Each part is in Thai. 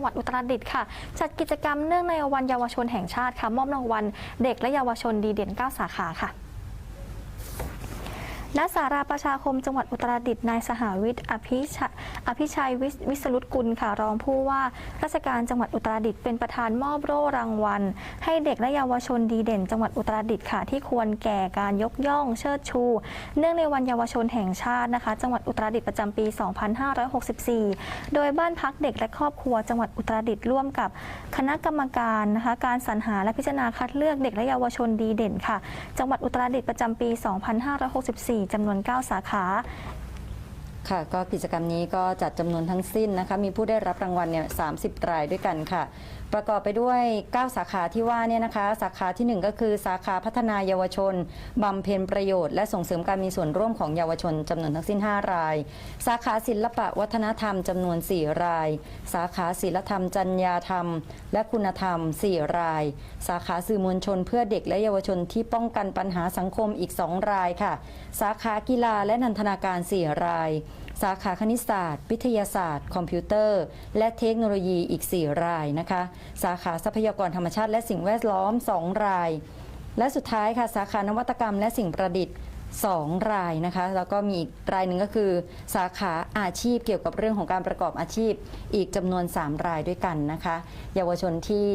งหวัดอุตรดิตถ์ค่ะ จัดกิจกรรมเนื่องในวันเยาวชนแห่งชาติค่ะ มอบรางวัลเด็กและเยาวชนดีเด่น 9 สาขาค่ะ ณสาราประชาคมจังหวัดอุตรดิตถ์นายสหวิทย์อภิชัยอภิชัยวิศวิสรุตกุลค่ะรองผู้ว่าราชการจังหวัดอุตรดิตถ์เป็นประธานมอบโล่รางวัล ให้เด็กและเยาวชนดีเด่น จังหวัดอุตรดิตถ์ค่ะ ที่ควรแก่การยกย่องเชิดชู เนื่องในวันเยาวชนแห่งชาตินะคะ จังหวัดอุตรดิตถ์ประจำปี 2564 โดยบ้านพักเด็กและครอบครัวจังหวัดอุตรดิตถ์ร่วมกับคณะกรรมการนะคะการสรรหาและพิจารณาคัดเลือกเด็กและเยาวชนดีเด่นค่ะ จังหวัดอุตรดิตถ์ประจำปี 2564จำนวน 9 สาขา ค่ะก็กิจกรรมนี้ก็จัดจำนวนทั้งสิ้นนะคะมีผู้ได้รับรางวัลเนี่ย30รายด้วยกันค่ะ ประกอบไปด้วย 9 สาขาที่ว่าเนี่ยนะคะ สาขาทีหนึ่1 ก็คือสาขาพัฒนาเยาวชนบำเพ็ญประโยชน์และส่งเสริมการมีส่วนร่วมของเยาวชนจำนวนทั้งสิ้น 5 ราย สาขาศิลปะวัฒนธรรมจำนวน 4 ราย สาขาศิลธรรม จัญญาธรรม และคุณธรรม 4 ราย สาขาสื่อมวลชนเพื่อเด็กและเยาวชนที่ป้องกันปัญหาสังคมอีก 2 รายค่ะ สาขากีฬาและนันทนาการ 4 ราย สาขาคณิตศาสตร์ วิทยาศาสตร์ คอมพิวเตอร์ และเทคโนโลยีอีก 4 รายนะคะ สาขาทรัพยากรธรรมชาติและสิ่งแวดล้อม 2 ราย และสุดท้ายค่ะสาขานวัตกรรมและสิ่งประดิษฐ์ 2 รายนะคะ แล้วก็มีอีกรายหนึ่งก็คือ สาขาอาชีพเกี่ยวกับเรื่องของการประกอบอาชีพ อีกจำนวน 3 รายด้วยกันนะคะ เยาวชนที่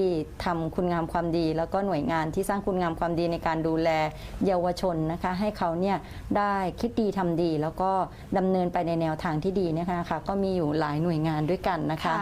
ทำคุณงามความดี แล้วก็หน่วยงานที่สร้างคุณงามความดีในการดูแลเยาวชนนะคะ ให้เขาเนี่ยได้คิดดีทำดี แล้วก็ดำเนินไปในแนวทางที่ดีนะคะค่ะก็มีอยู่หลายหน่วยงานด้วยกันนะคะ